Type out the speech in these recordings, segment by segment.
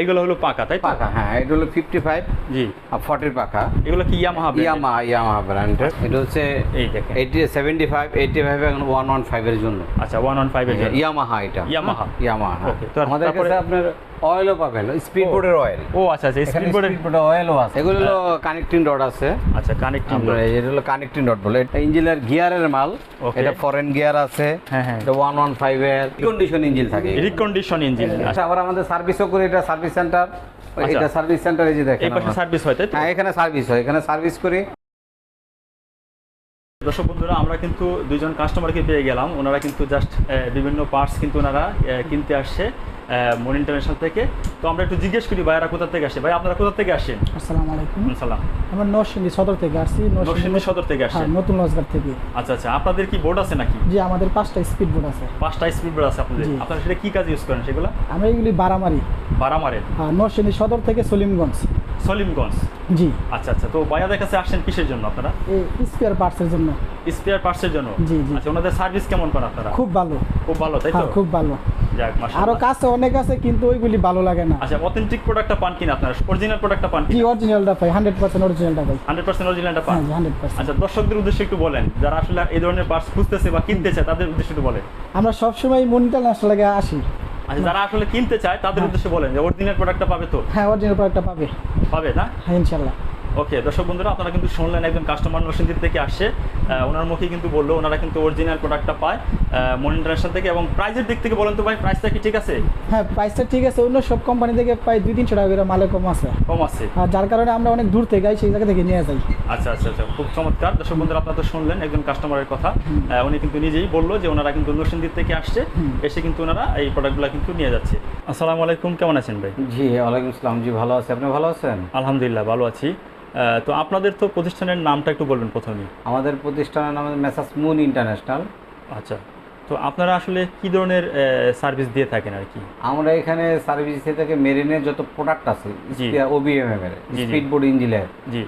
এগুলো হলো পাকা তাই পাকা হ্যাঁ এটা হলো ফিফটি ফাইভ জি। আর ফর্টির পাকা। এগুলো কি Yamaha Yamaha Yamaha Yamaha Yamaha ব্র্যান্ডের এটা হচ্ছে এই দেখেন। Eighty seventy five eighty five এখন ওয়ান ওয়ান ফাইভের জন্য। আচ্ছা ওয়ান ওয়ান ফাইভ এর জন্য। ইয়ামাহা এটা। ইয়ামাহা ইয়ামাহা Okay, তো আমাদের কাছে আপনার অয়েলও পাবেন স্পিড বোর্ডের অয়েল ও আচ্ছা আচ্ছা স্পিড বোর্ডের অয়েলও আছে। এগুলো হলো কানেক্টিং রড আছে। আচ্ছা কানেক্টিং এটা হলো কানেক্টিং রড বলে। এটা ইঞ্জিনের গিয়ারের মাল। এটা ফরেন গিয়ার আছে। হ্যাঁ হ্যাঁ। এটা ওয়ান ওয়ান ফাইভ এর কন্ডিশন ইঞ্জিন থাকে রিকন্ডিশন ইঞ্জিন আচ্ছা আবার আমাদের সার্ভিসও করে এটা সার্ভিস সেন্টার আচ্ছা। এটা সার্ভিস সেন্টার যে এই পাশে সার্ভিস হয় তাই হ্যাঁ এখানে সার্ভিস হয় এখানে সার্ভিস করি। দর্শক বন্ধুরা আমরা কিন্তু দুইজন কাস্টমারকে পেয়ে গেলাম। ওনারা কিন্তু জাস্ট বিভিন্ন পার্টস কিন্তু ওনারা কিনতে আসছে। মন ইন্টারন্যাশনাল থেকে। তো আমরা একটু জিজ্ঞেস করি ভাইয়ারা কোথা থেকে আসে? ভাই আপনারা কোথা থেকে আসেন? আসসালামু আলাইকুম। সালাম আমরা নরসিংদী সদর থেকে আসছি নরসিংদী সদর থেকে হ্যাঁ আসেন নতুন রোজগার থেকে। আচ্ছা আচ্ছা আপনাদের কি বোর্ড আছে নাকি? জি আমাদের পাঁচটা স্পিড বোর্ড আছে। পাঁচটা স্পিড বোর্ড আছে আপনাদের। আপনারা সেটা কি কাজ ইউজ করেন সেগুলো? আমরা এগুলি বারামারি। বারা মারেন হ্যাঁ নরসিংদী সদর থেকে সলিমগঞ্জ। সলিমগঞ্জ। জি। আচ্ছা আচ্ছা তো ভাইয়াদের কাছে আসছেন কিসের জন্য আপনারা? স্পেয়ার পার্টসের জন্য। স্পেয়ার পার্টসের জন্য? জি, জি। আচ্ছা ওনাদের সার্ভিস কেমন করেন আপনারা? খুব ভালো। খুব ভালো তাই তো? হ্যাঁ খুব ভালো। আরও কাছে অনেক আছে কিন্তু ওইগুলি ভালো লাগে না। আচ্ছা অথেন্টিক প্রোডাক্টটা পান কিনা আপনারা? অরিজিনাল প্রোডাক্টটা পান কিনা? অরিজিনালটা পাই হান্ড্রেড পার্সেন্ট অরিজিনালটা পাই। হান্ড্রেড পার্সেন্ট অরিজিনালটা পান? হ্যাঁ হান্ড্রেড পার্সেন্ট আচ্ছা দর্শকদের উদ্দেশ্যে একটু বলেন যারা আসলে এই ধরনের পার্টস খুঁজতেছে বা কিনতে চায় তাদের উদ্দেশ্যে একটু বলেন। আমরা সবসময় মনিটার ন্যাশনাল লাগে আসি। আচ্ছা যারা আসলে কিনতে চায় তাদের হ্যাঁ। উদ্দেশ্যে বলেন যে অরিজিনাল প্রোডাক্টটা পাবে তো? হ্যাঁ অরিজিনাল প্রোডাক্টটা পাবে। পাবে না? হ্যাঁ ইনশাল্লাহ ওকে দর্শক বন্ধুরা আপনারা কিন্তু শুনলেন একজন কাস্টমার নরসিংদীর থেকে আসছে। আহ, ওনার মুখে কিন্তু বলল ওনারা কিন্তু অরিজিনাল প্রোডাক্টটা পায় মন ইন্টারন্যাশনাল থেকে। এবং প্রাইসের দিক থেকে বলেন তো ভাই প্রাইসটা কি ঠিক আছে? হ্যাঁ প্রাইসটা ঠিক আছে। অন্য সব কোম্পানি থেকে প্রায় দুই তিনশো টাকা করে মালে কম আছে। কম আছে। আর যার কারণে আমরা অনেক দূর থেকে আই সেই জায়গা থেকে নিয়ে যাই। আচ্ছা আচ্ছা আচ্ছা খুব চমৎকার। দর্শক বন্ধুরা আপনারা তো শুনলেন একজন কাস্টমারের কথা। উনি কিন্তু নিজেই বলল যে ওনারা কিন্তু নরসিংদীর থেকে আসছে এসে কিন্তু ওনারা এই প্রোডাক্টগুলো কিন্তু নিয়ে যাচ্ছে। আসসালামু আলাইকুম কেমন আছেন ভাই? জি ওয়ালাইকুম আসসালাম। জি ভালো আছে। আপনি ভালো আছেন? আলহামদুলিল্লাহ ভালো আছি। তো আপনাদের তো প্রতিষ্ঠানের নামটা একটু বলবেন প্রথমেই। আমাদের প্রতিষ্ঠানের নাম মেসাস মুন ইন্টারন্যাশনাল। আচ্ছা তো আপনারা আসলে কি ধরনের সার্ভিস দিয়ে থাকেন আর কি? আমরা এখানে সার্ভিস থেকে মেরিনের যত প্রোডাক্ট আছে। ওবিএম এর। স্পিড বোর্ড ইঞ্জিনের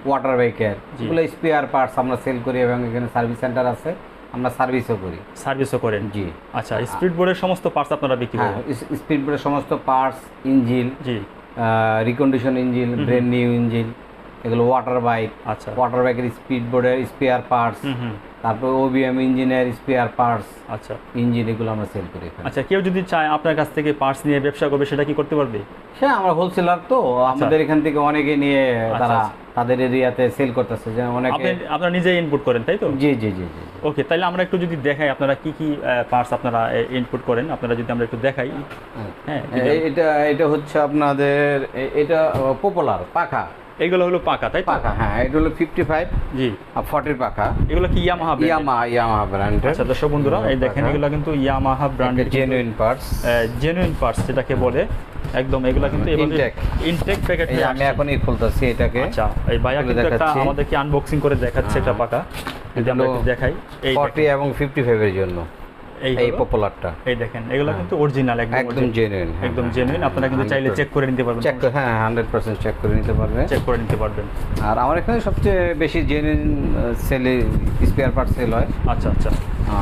ওয়াটার বাইকের। এগুলো স্পেয়ার পার্টস আমরা সেল করি এবং এখানে সার্ভিস সেন্টার আছে আমরা সার্ভিসও করি। সার্ভিসও করেন? জি। আচ্ছা স্পিড বোর্ডের সমস্ত পার্টস আপনারা বিক্রি হ্যাঁ করেন স্পিড বোর্ডের সমস্ত পার্টস ইঞ্জিন জি। Recondition engine. Brand new engine এগুলো ওয়াটার বাইক আচ্ছা। ওয়াটার বাইকের স্পিড বোর্ডের স্পেয়ার পার্টস তারপর ওবিএম ইঞ্জিনের স্পেয়ার পার্টস আচ্ছা। ইঞ্জিন এগুলো আমরা সেল করি আচ্ছা কেউ যদি চায় আপনার কাছ থেকে পার্টস নিয়ে ব্যবসা করবে সেটা কি করতে পারবে? হ্যাঁ আমরা হোলসেলার তো আমাদের এখান থেকে অনেকে নিয়ে তারা তাদের এরিয়াতে সেল করতেছে যে অনেকে আপনি আপনারা নিজে ইনপুট করেন তাই তো? জি জি জি জি ওকে তাহলে আমরা একটু যদি দেখাই আপনারা কি কি পার্টস আপনারা ইনপুট করেন আপনারা যদি আমরা একটু দেখাই। হ্যাঁ। এটা এটা হচ্ছে আপনাদের এটা পপুলার পাখা। এইগুলো হলো পাকা তাই পাখা হ্যাঁ এটা হলো ফিফটি ফাইভ জি। আর ফর্টির পাখা এগুলো কি ইয়ামাহা brand? এর? ইয়ামা ইয়ামা আচ্ছা দর্শক বন্ধুরা এই দেখেন এগুলো কিন্তু ইয়ামাহা ব্র্যান্ডের জেনুইন পার্টস জেনুইন পার্টস যেটাকে বলে একদম এগুলো কিন্তু ইনটেক প্যাকেট আমি এখনই খুলতেছি এটাকে। আচ্ছা এই ভাইয়া কিন্তু একটা আমাদেরকে আনবক্সিং করে দেখাচ্ছে একটা হ্যাঁ। পাকা। যদি আমরা একটু দেখাই এই ফর্টি দেখেন, এবং ফিফটি ফাইভ এর জন্য। এই পপুলারটা এই দেখেন এগুলো কিন্তু অরিজিনাল একদম জেনুইন একদম জেনুইন আপনারা কিন্তু চাইলে চেক করে নিতে পারবেন। চেক হ্যাঁ হান্ড্রেড পার্সেন্ট চেক করে নিতে পারবে চেক করে নিতে পারবেন। আর আমার এখানে সবচেয়ে বেশি জেনুইন সেলে স্পেয়ার পার্ট সেল হয়। আচ্ছা আচ্ছা।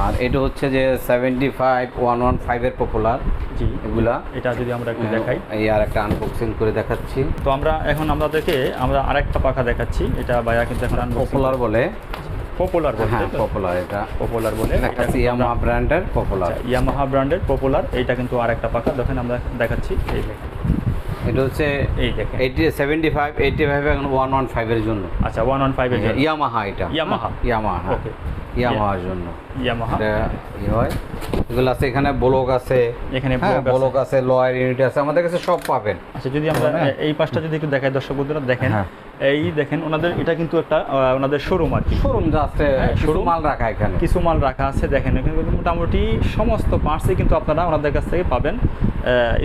আর এটা হচ্ছে যে সেভেন্টি ফাইভ ওয়ান ওয়ান ফাইভের পপুলার জি। এগুলা। এটা যদি আমরা একটু দেখাই। এই আর একটা আনবক্সিং করে দেখাচ্ছি। তো আমরা এখন আমাদেরকে আমরা আরেকটা পাখা দেখাচ্ছি। এটা ভাইয়া কিন্তু এখন পপুলার বলে। পপুলার হ্যাঁ পপুলার এটা। পপুলার বলে একটা ইয়ামাহা ব্র্যান্ডের পপুলার ইয়ামাহা ব্র্যান্ডের পপুলার এইটা কিন্তু আরেকটা পাখা দেখেন আমরা দেখাচ্ছি এই দেখেন। এটা হচ্ছে এই দেখেন। Eighty seventy five eighty five এখন ওয়ান ওয়ান ফাইভের জন্য। আচ্ছা ওয়ান ওয়ান ফাইভের জন্য। ইয়ামাহা এটা। ইয়ামাহা ইয়ামাহা ওকে ইয়ামাহার জন্য। ইয়ামাহা হয়? এগুলো আছে এখানে ব্লক আছে। এখানে হ্যাঁ ব্লক আছে। লোয়ার ইউনিট আছে আমাদের কাছে সব পাবেন। আচ্ছা যদি আমরা হ্যাঁ। এই পাশটা যদি একটু দেখাই দর্শক বন্ধুরা দেখেন। হ্যাঁ। এই দেখেন ওনাদের এটা কিন্তু একটা ওনাদের শোরুম আর কি। শোরুম আছে হ্যাঁ, কিছু showroom। মাল রাখা এখানে। কিছু মাল রাখা আছে দেখেন এখানে মোটামুটি সমস্ত পার্টসই কিন্তু আপনারা ওনাদের কাছ থেকে পাবেন।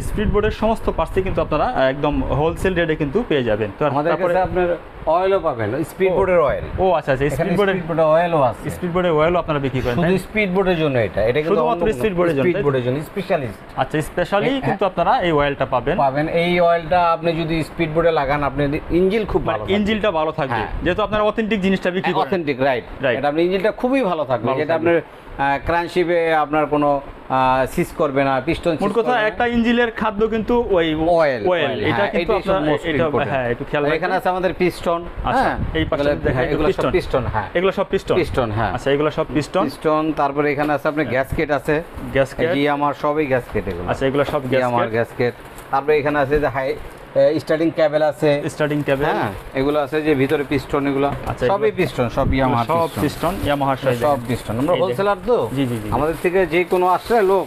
স্পিড বোর্ডের সমস্ত পার্টসই কিন্তু আপনারা একদম হোলসেল রেটে কিন্তু পেয়ে যাবেন। তো আমাদের কাছে আপনার অয়েলও পাবেন স্পিড বোর্ডের অয়েল ও আচ্ছা আচ্ছা স্পিড বোর্ডের স্পিড বোর্ডের অয়েলও আছে। স্পিড বোর্ডের ওয়েলও আপনারা বিক্রি করেন স্পিড বোর্ডের জন্য এটা এটা কিন্তু শুধুমাত্র স্পিড বোর্ডের জন্য, স্পিড বোর্ডের জন্য স্পেশালিস্ট আচ্ছা স্পেশালি কিন্তু আপনারা এই অয়েলটা পাবেন। পাবেন। এই অয়েলটা আপনি যদি স্পিড বোর্ডে লাগান আপনি ইঞ্জিন খুব ভালো ভালো ইঞ্জিনটা ভালো থাকবে। হ্যাঁ। যেহেতু আপনার অথেন্টিক জিনিসটা বিক্রি করেন। অথেন্টিক রাইট রাইট এটা ইঞ্জিনটা খুবই ভালো থাকবে। যেটা আপনার ক্রাঞ্চিপে আপনার কোনো সিস করবে না পিস্টন মোট কথা একটা ইঞ্জিনের খাদ্য কিন্তু ওই অয়েল অয়েল এটা কিন্তু আপনার হ্যাঁ একটু খেয়াল এখানে আছে আমাদের পিস্টন আচ্ছা, হ্যাঁ এই হ্যাঁ, একটু এগুলো সব পিস্টন হ্যাঁ। এগুলো সব পিস্টন পিস্টন হ্যাঁ। আচ্ছা এগুলো সব পিস্টন পিস্টন তারপরে এখানে আছে আপনার গ্যাসকেট আছে। গ্যাসকেট জি আমার সবই গ্যাসকেট এগুলো। আচ্ছা এগুলো সব জি আমার গ্যাসকেট গ্যাসকেট তারপরে এখানে আছে যে হাই স্টার্টিং ক্যাবেল আছে। স্টার্টিং টেবিল হ্যাঁ এগুলো আছে যে ভিতরে পিস্টন এগুলো। আচ্ছা, সবই পিস্টন সব ইয়ামার সব পিস্টন সাইজ সব পিস্টন আমরা হোলসেলার তো। জি, জি। আমাদের থেকে যে কোনো আসলে লোক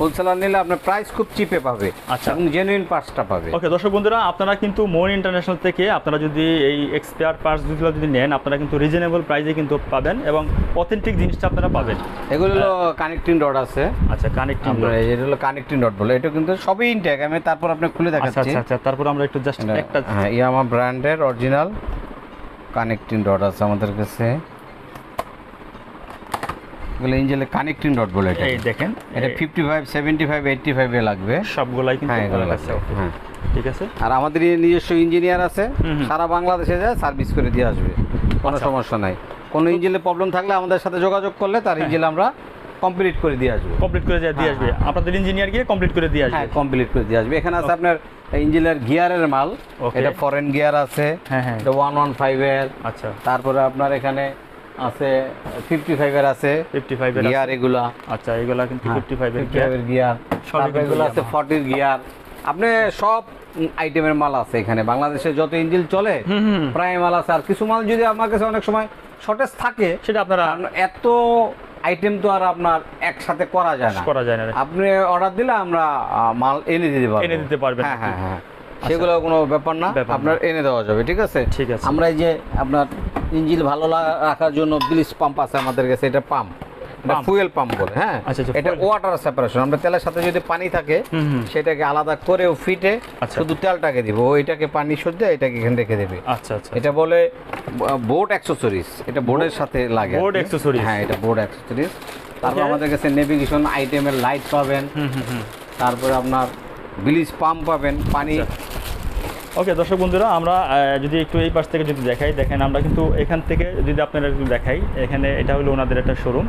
হোলসেলার নিলে আপনার প্রাইস খুব চিপে পাবে আচ্ছা। এবং জেনুইন পার্টসটা পাবে। ওকে দর্শক বন্ধুরা আপনারা কিন্তু মোর ইন্টারন্যাশনাল থেকে আপনারা যদি এই এক্সপায়ার পার্টসগুলো যদি নেন আপনারা কিন্তু রিজনেবল প্রাইসে কিন্তু পাবেন এবং অথেন্টিক জিনিসটা আপনারা পাবেন। এগুলো হলো কানেক্টিং রড আছে। আচ্ছা কানেক্টিং এই যেটা হলো কানেক্টিং রড বলে। এটা কিন্তু সবই ইনটেক আমি তারপর আপনি খুলে আচ্ছা দেখাচ্ছি। আচ্ছা আচ্ছা তারপর আমরা একটু জাস্ট একটা হ্যাঁ ইয়ামা ব্র্যান্ডের অরিজিনাল কানেক্টিং রড আছে আমাদের কাছে। এগুলো ইঞ্জেলের কানেক্টিং রড বলে এটা এই দেখেন এটা এই fifty five seventy five eighty ফাইভে লাগবে। সবগুলাই কিন্তু হ্যাঁ এগুলো লাগবে হ্যাঁ। ঠিক আছে? আর আমাদের নিজস্ব ইঞ্জিনিয়ার আছে। সারা বাংলাদেশে যায় সার্ভিস করে দিয়ে আসবে। কোনো আচ্ছা। সমস্যা নাই। কোনো ইঞ্জিনের প্রবলেম থাকলে আমাদের সাথে যোগাযোগ করলে তার ইঞ্জিন আমরা কমপ্লিট করে দিয়ে আসব। কমপ্লিট করে দিয়ে হ্যাঁ, আসবে। আপনাদের ইঞ্জিনিয়ার গিয়ে কমপ্লিট করে দিয়ে আসবে। হ্যাঁ কমপ্লিট করে দিয়ে আসবে। এখানে আছে আপনার ইঞ্জিনের গিয়ারের মাল. এটা ফরেন গিয়ার আছে হ্যাঁ, হ্যাঁ। এটা ওয়ান ওয়ান ফাইভের আচ্ছা। তারপরে আপনার এখানে আছে ফিফটি ফাইভের আছে। 55 এর গিয়ার এগুলা। আচ্ছা এগুলা কিন্তু 55 এর 55 এর গিয়ার সবই তারপরে এগুলো আছে। ফর্টির গিয়ার আপনি সব আইটেমের মাল আছে এখানে। বাংলাদেশে যত ইঞ্জিন চলে। প্রায় মাল আছে। আর কিছু মাল যদি আমার কাছে অনেক সময় শর্টেজ থাকে সেটা আপনারা এত আইটেম তো আর আপনার একসাথে করা যায় না। করা যায় না। আপনি অর্ডার দিলে আমরা মাল এনে দিতে পারব। এনে দিতে পারবেন। হ্যাঁ হ্যাঁ হ্যাঁ। সেগুলো কোনো ব্যাপার না। আপনার এনে দেওয়া যাবে ঠিক আছে? ঠিক আছে। আমরা এই যে আপনার ইঞ্জিন ভালো রাখার জন্য ব্লিচ পাম্প আছে আমাদের কাছে এটা পাম্প। এটা ফুয়েল পাম্প বলে হ্যাঁ। আচ্ছা, আচ্ছা, এটা। ওয়াটার সেপারেশন আমরা তেলের সাথে যদি পানি থাকে। সেটাকে আলাদা করেও ফিটে আচ্ছা। শুধু তেলটাকে দিব। ওইটাকে পানি সহ্য এটাকে এখানে রেখে দেবে। আচ্ছা আচ্ছা। এটা বলে বোর্ড অ্যাক্সেসরিজ এটা বোর্ডের সাথে লাগে। Board accessories? হ্যাঁ এটা বোর্ড অ্যাক্সেসরিজ তারপর আমাদের কাছে নেভিগেশন আইটেমের লাইট পাবেন। তারপরে আপনার ব্লিচ পাম্প পাবেন। পানি। ওকে দর্শক বন্ধুরা আমরা যদি একটু এই পাশ থেকে যদি দেখাই দেখেন আমরা কিন্তু এখান থেকে যদি আপনারা একটু দেখাই এখানে এটা হলো ওনাদের একটা শোরুম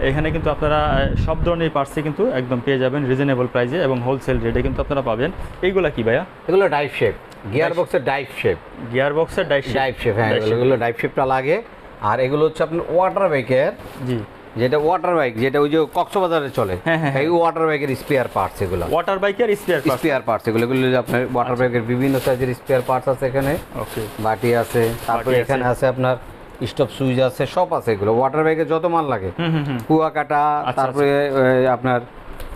এখানে কিন্তু আপনারা সব ধরনের পার্টসই কিন্তু একদম পেয়ে যাবেন রিজনেবল প্রাইসে এবং হোলসেল রেটে কিন্তু আপনারা পাবেন। এইগুলা কি ভাইয়া? এগুলো ডাইভ শেপ গিয়ার বক্সের ডাইভ শেপ গিয়ার বক্সের ডাইশ ডাইভ শেপ হ্যাঁ এগুলো- ডাইভ শেপটা লাগে। আর এগুলো হচ্ছে আপনার ওয়াটার বাইকের জি। যেটা ওয়াটার বাইক যেটা ওই যে কক্সবাজারে চলে হ্যাঁ, হ্যাঁ, এই ওয়াটার বাইকের স্পেয়ার পার্টস এগুলো। ওয়াটার বাইকের স্পেয়ার পার্টস স্পেয়ার পার্টস এগুলো এগুলো যে আপনার ওয়াটার বাইকের বিভিন্ন সাইজের স্পেয়ার পার্টস আছে এখানে। ওকে বাটি আছে তারপরে এখানে আছে আপনার স্টপ সুইচ আছে সব আছে এগুলো। ওয়াটার বাইকে যত মাল লাগে। হুম হুম হুম। কুয়াকাটা আচ্ছা, তারপরে আপনার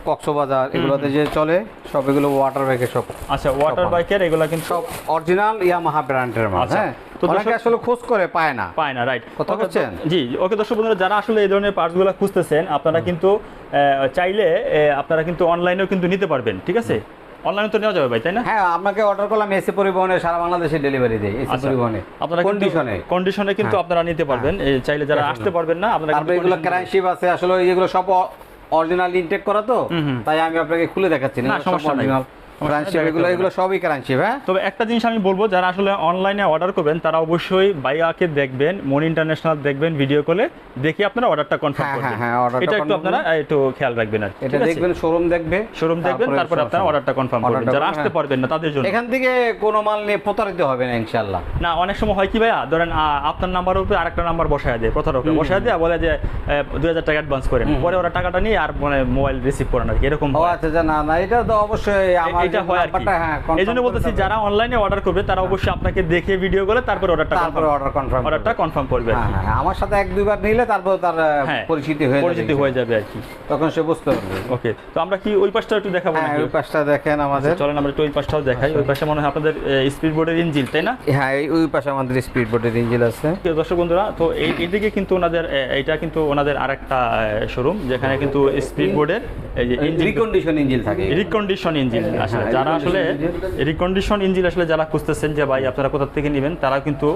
কক্সবাজার এগুলোতে যে চলে সব এগুলো ওয়াটার ব্যাগে সব আচ্ছা ওয়াটার বাইকের এগুলা কিন্তু সব অরিজিনাল ইয়ামাহা ব্র্যান্ডের মাল আচ্ছা, হ্যাঁ? তো অনেকে আসলে খোঁজ করে পায় না পায় না রাইট কথা বলছেন? জি ওকে দর্শক বন্ধুরা যারা আসলে এই ধরনের পার্টসগুলো খুঁজতেছেন আপনারা কিন্তু চাইলে আপনারা কিন্তু অনলাইনেও কিন্তু নিতে পারবেন ঠিক আছে অনলাইনে তো নেওয়া যাবে ভাই তাই না হ্যাঁ আপনাকে অর্ডার করলাম এসি পরিবহনে সারা বাংলাদেশে ডেলিভারি দেয় এসি আচ্ছা। পরিবহনে আপনারা কন্ডিশনে কন্ডিশনে কিন্তু হ্যাঁ। আপনারা নিতে পারবেন চাইলে যারা আসতে পারবেন না আপনারা তারপরে এগুলো ক্রাইশিপ আছে আসলে এগুলো সব অরিজিনাল ইনটেক করা তো। তাই আমি আপনাকে খুলে দেখাচ্ছি না, সমস্যা নাই। সমস্যা ক্রাইশিপ নাই, এগুলো এগুলো সবই ক্রাইশিপ হ্যাঁ? তবে একটা জিনিস আমি বলব যারা আসলে অনলাইনে অর্ডার করবেন তারা অবশ্যই বাইয়াকে দেখবেন মন ইন্টারন্যাশনাল দেখবেন ভিডিও কলে দেখে আপনারা অর্ডারটা কনফার্ম করবেন। order টা এটা একটু আপনারা একটু খেয়াল রাখবেন আর এটা দেখবেন শোরুম দেখবে শোরুম দেখবেন তারপরে আপনারা অর্ডারটা কনফার্ম করবেন। যারা আসতে। পারবেন না তাদের জন্য। এখান থেকে কোনো মাল নিয়ে প্রতারিত হবে না ইনশাল্লাহ না অনেক সময় হয় কি ভাইয়া ধরেন আপনার নাম্বারের উপরে আরেকটা নাম্বার বসায় দেয় প্রতারক বসায় দেয় বলে যে দুই হাজার টাকা অ্যাডভান্স করেন। পরে ওরা টাকাটা নিয়ে আর মানে মোবাইল রিসিভ করেন আর কি এরকম। আচ্ছা আচ্ছা, না না এটা তো অবশ্যই আমার এটা হয় আর কি। হ্যাঁ এই জন্য বলতেছি যারা অনলাইনে অর্ডার করবে তারা অবশ্যই আপনাকে দেখে ভিডিও করে তারপর অর্ডারটা তারপরে অর্ডার কনফার্ম অর্ডারটা কনফার্ম করবে হ্যাঁ। হ্যাঁ আমার সাথে এক দুইবার নিলে তারপর তার পরিচিতি হয়ে পরিচিতি হয়ে যাবে আর কি। তখন সে বুঝতে পারবে। ওকে তো আমরা কি ওই পাশটা একটু দেখাবো নাকি? ওই পাশটা দেখেন আমাদের। চলেন আমরা একটু ওই পাশটাও দেখাই। ওই পাশে মনে হয় আপনাদের স্পিড বোর্ডের ইঞ্জিল তাই না? হ্যাঁ ওই পাশে আমাদের স্পিড বোর্ডের ইঞ্জিন আছে দর্শক বন্ধুরা তো এই এইদিকে কিন্তু ওনাদের এ, এইটা কিন্তু ওনাদের আরেকটা শোরুম যেখানে কিন্তু স্পিড বোর্ডের এই যে ইঞ্জিন রিকন্ডিশন ইঞ্জিন থাকে। রিকন্ডিশন ইঞ্জিন হ্যাঁ, যারা আসলে রিকন্ডিশন ইঞ্জিন আসলে যারা খুঁজতেছেন যে ভাই আপনারা কোথা থেকে নেবেন তারা কিন্তু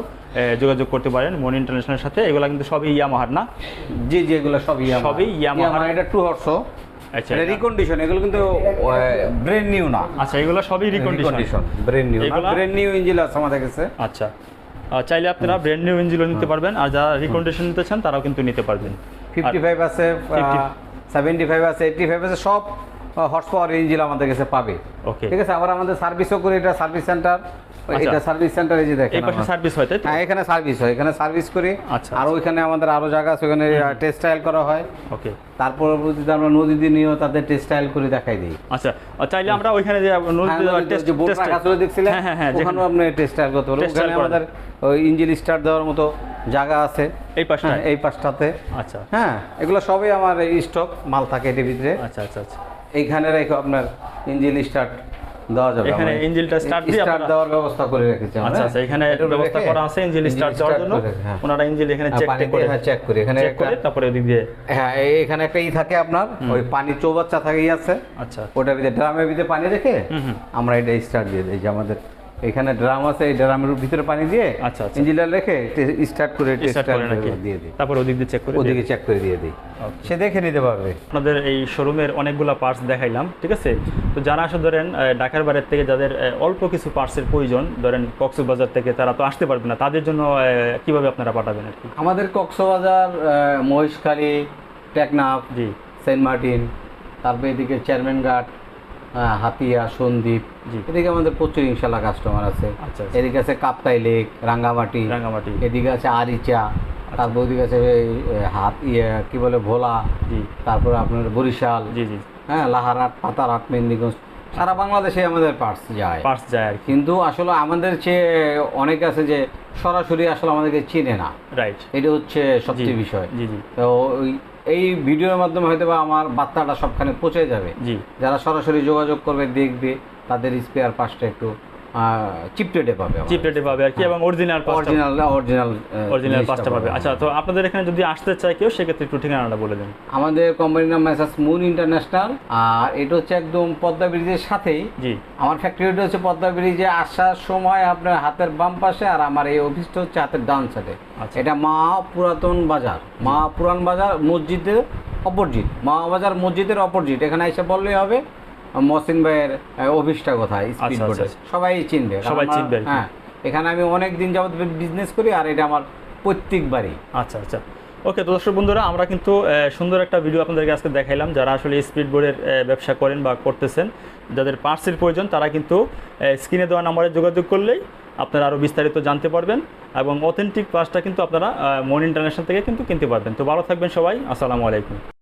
যোগাযোগ করতে পারেন মন ইন্টারন্যাশনালের সাথে। এগুলা কিন্তু সবই ইয়ামাহার না? জি জি এগুলো সব ইয়ামাহা সবই Yamaha। এটা টু হর্স আচ্ছা রিকন্ডিশন এগুলো কিন্তু ব্রেন নিউ না। আচ্ছা এগুলো সবই রিকন্ডিশন নিউ ইঞ্জিন আছে আমাদের কাছে। আচ্ছা। চাইলে আপনারা ব্র্যান্ড নিউ ইঞ্জিনও নিতে পারবেন আর যারা রিকন্ডিশন নিতে চান তারাও কিন্তু নিতে পারবেন। ফিফটি ফাইভ আছে সেভেন্টি ফাইভ আছে এইটটি ফাইভ আছে সব হর্স পাওয়ার ইঞ্জিন আমাদের কাছে পাবে। ওকে ঠিক আছে? আবার আমাদের সার্ভিসও করি এটা সার্ভিস সেন্টার আচ্ছা। এটা সার্ভিস সেন্টার এই যে দেখেন এই পাশে সার্ভিস হয় তাই তো? হ্যাঁ এখানে সার্ভিস হয়। এখানে সার্ভিস করি। আচ্ছা, আর ওইখানে আমাদের আরও জায়গা আছে ওখানে ট্রায়াল করা হয়। ওকে তারপর পরবর্তীতে আমরা নদীতে নিয়েও তাদের ট্রায়াল করে দেখাই দিই। আচ্ছা চাইলে আমরা ওইখানে যে হ্যাঁ, নদীতে টেস্ট যে বোট রাখা ছিল দেখছিলেন? হ্যাঁ হ্যাঁ হ্যাঁ যেখানে- ওখানেও আপনি টেস্ট ট্রায়াল করতে পারবেন। ওখানে আমাদের ওই ইঞ্জিন স্টার্ট দেওয়ার মতো জায়গা আছে। এই পাশটা হ্যাঁ এই পাশটাতে। আচ্ছা। হ্যাঁ এগুলো সবই আমার স্টক মাল থাকে এটির ভিতরে। আচ্ছা আচ্ছা আচ্ছা। এইখানে রেখে আপনার ইঞ্জিন স্টার্ট দেওয়া যাবে এখানে। ইঞ্জিনটা স্টার্ট দিয়ে স্টার্ট দেওয়ার ব্যবস্থা করে রেখেছি আমরা, আচ্ছা আচ্ছা এখানে ব্যবস্থা করা আছে ইঞ্জিন স্টার্ট দেওয়ার জন্য হ্যাঁ। ওনারা ইঞ্জিন এখানে হ্যাঁ, চেক করে হ্যাঁ, চেক করে এখানে চেক করে তারপরে ওদিক দিয়ে হ্যাঁ এখানে একটা ই থাকে আপনার ওই পানি চৌবাচ্চা থাকে ই আছে আচ্ছা ওটা ভিতরে ড্রামের ভিতরে পানি রেখে। আমরা এটা স্টার্ট দিয়ে দেই যে আমাদের এখানে ড্রাম আছে এই ড্রামের ভিতরে পানি দিয়ে আচ্ছা, আচ্ছা। ইঞ্জিনটা রেখে স্টার্ট করে দিয়ে দিই। তারপরে ওদিক দিয়ে চেক করে ওদিকে চেক করে দিয়ে দিই। সে দেখে নিতে পারবে। আপনাদের এই শোরুমের অনেকগুলো পার্টস দেখাইলাম ঠিক আছে? তো যারা আসলে ধরেন ঢাকার বাইরের থেকে যাদের অল্প কিছু পার্টসের প্রয়োজন ধরেন কক্সবাজার থেকে তারা তো আসতে পারবে না তাদের জন্য কীভাবে আপনারা পাঠাবেন আর কি? আমাদের কক্সবাজার মহেশখালী টেকনাফ জি। সেন্ট মার্টিন তারপর এদিকে চেয়ারম্যান ঘাট হাতিয়া সন্দীপ। জি। এদিকে আমাদের প্রচুর ইনশাল্লাহ কাস্টমার আছে। আচ্ছা, আচ্ছা। এদিকে আছে কাপ্তাই লেক রাঙ্গামাটি। রাঙ্গামাটি। এদিকে আছে আরিচা। তারপর ওদিকে আছে হাত ইয়ে কি বলে ভোলা। তারপর তারপরে আপনার বরিশাল। জি জি। হ্যাঁ লাহারাট পাতারাট মেদিনীগঞ্জ সারা বাংলাদেশে আমাদের পার্টস যায়। পার্টস যায় আর কিন্তু আসলে আমাদের চেয়ে অনেক আছে যে সরাসরি আসলে আমাদেরকে চিনে না। রাইট এটা হচ্ছে সবচেয়ে। বিষয়। জি জি। তো ওই- এই ভিডিওর মাধ্যমে হয়তো বা আমার বার্তাটা সবখানে পৌঁছে যাবে। জি। যারা সরাসরি যোগাযোগ করবে দেখবে তাদের স্পেয়ার পাসটা একটু চিপ রেটে পাবে চিপ রেটে পাবে আর কি এবং অরিজিনাল অরিজিনাল অরিজিনাল অরিজিনাল পাঁচটা পাবে আচ্ছা তো আপনাদের এখানে যদি আসতে চায় কেউ সেক্ষেত্রে একটু ঠিকানাটা বলে দেন। আমাদের কোম্পানির নাম মেসাস মুন ইন্টারন্যাশনাল আর এটা হচ্ছে একদম পদ্মা ব্রিজের সাথেই। জি। আমার ফ্যাক্টরিটা হচ্ছে পদ্মা ব্রিজে আসার সময় আপনার হাতের বাম পাশে আর আমার এই অফিসটা হচ্ছে হাতের ডান সাইডে আচ্ছা। এটা মা পুরাতন বাজার। মা পুরান বাজার মসজিদের অপোজিট মা বাজার মসজিদের অপোজিট এখানে এসে বললেই হবে মহসিন ভাইয়ের অফিসটা কোথায়? স্পিড আচ্ছা, আচ্ছা। সবাই চিনবে। সবাই চিনবে হ্যাঁ এখানে আমি অনেক দিন যাবত বিজনেস করি আর এটা আমার প্রত্যেকবারই। আচ্ছা আচ্ছা। ওকে তো দর্শক বন্ধুরা আমরা কিন্তু সুন্দর একটা ভিডিও আপনাদেরকে আজকে দেখাইলাম। যারা আসলে স্পিড বোর্ডের ব্যবসা করেন বা করতেছেন যাদের পার্টসের প্রয়োজন তারা কিন্তু স্ক্রিনে দেওয়া নাম্বারে যোগাযোগ করলেই আপনারা আরও বিস্তারিত জানতে পারবেন এবং অথেন্টিক পার্টসটা কিন্তু আপনারা মন ইন্টারন্যাশনাল থেকে কিন্তু কিনতে পারবেন। তো ভালো থাকবেন সবাই। আসসালামু আলাইকুম।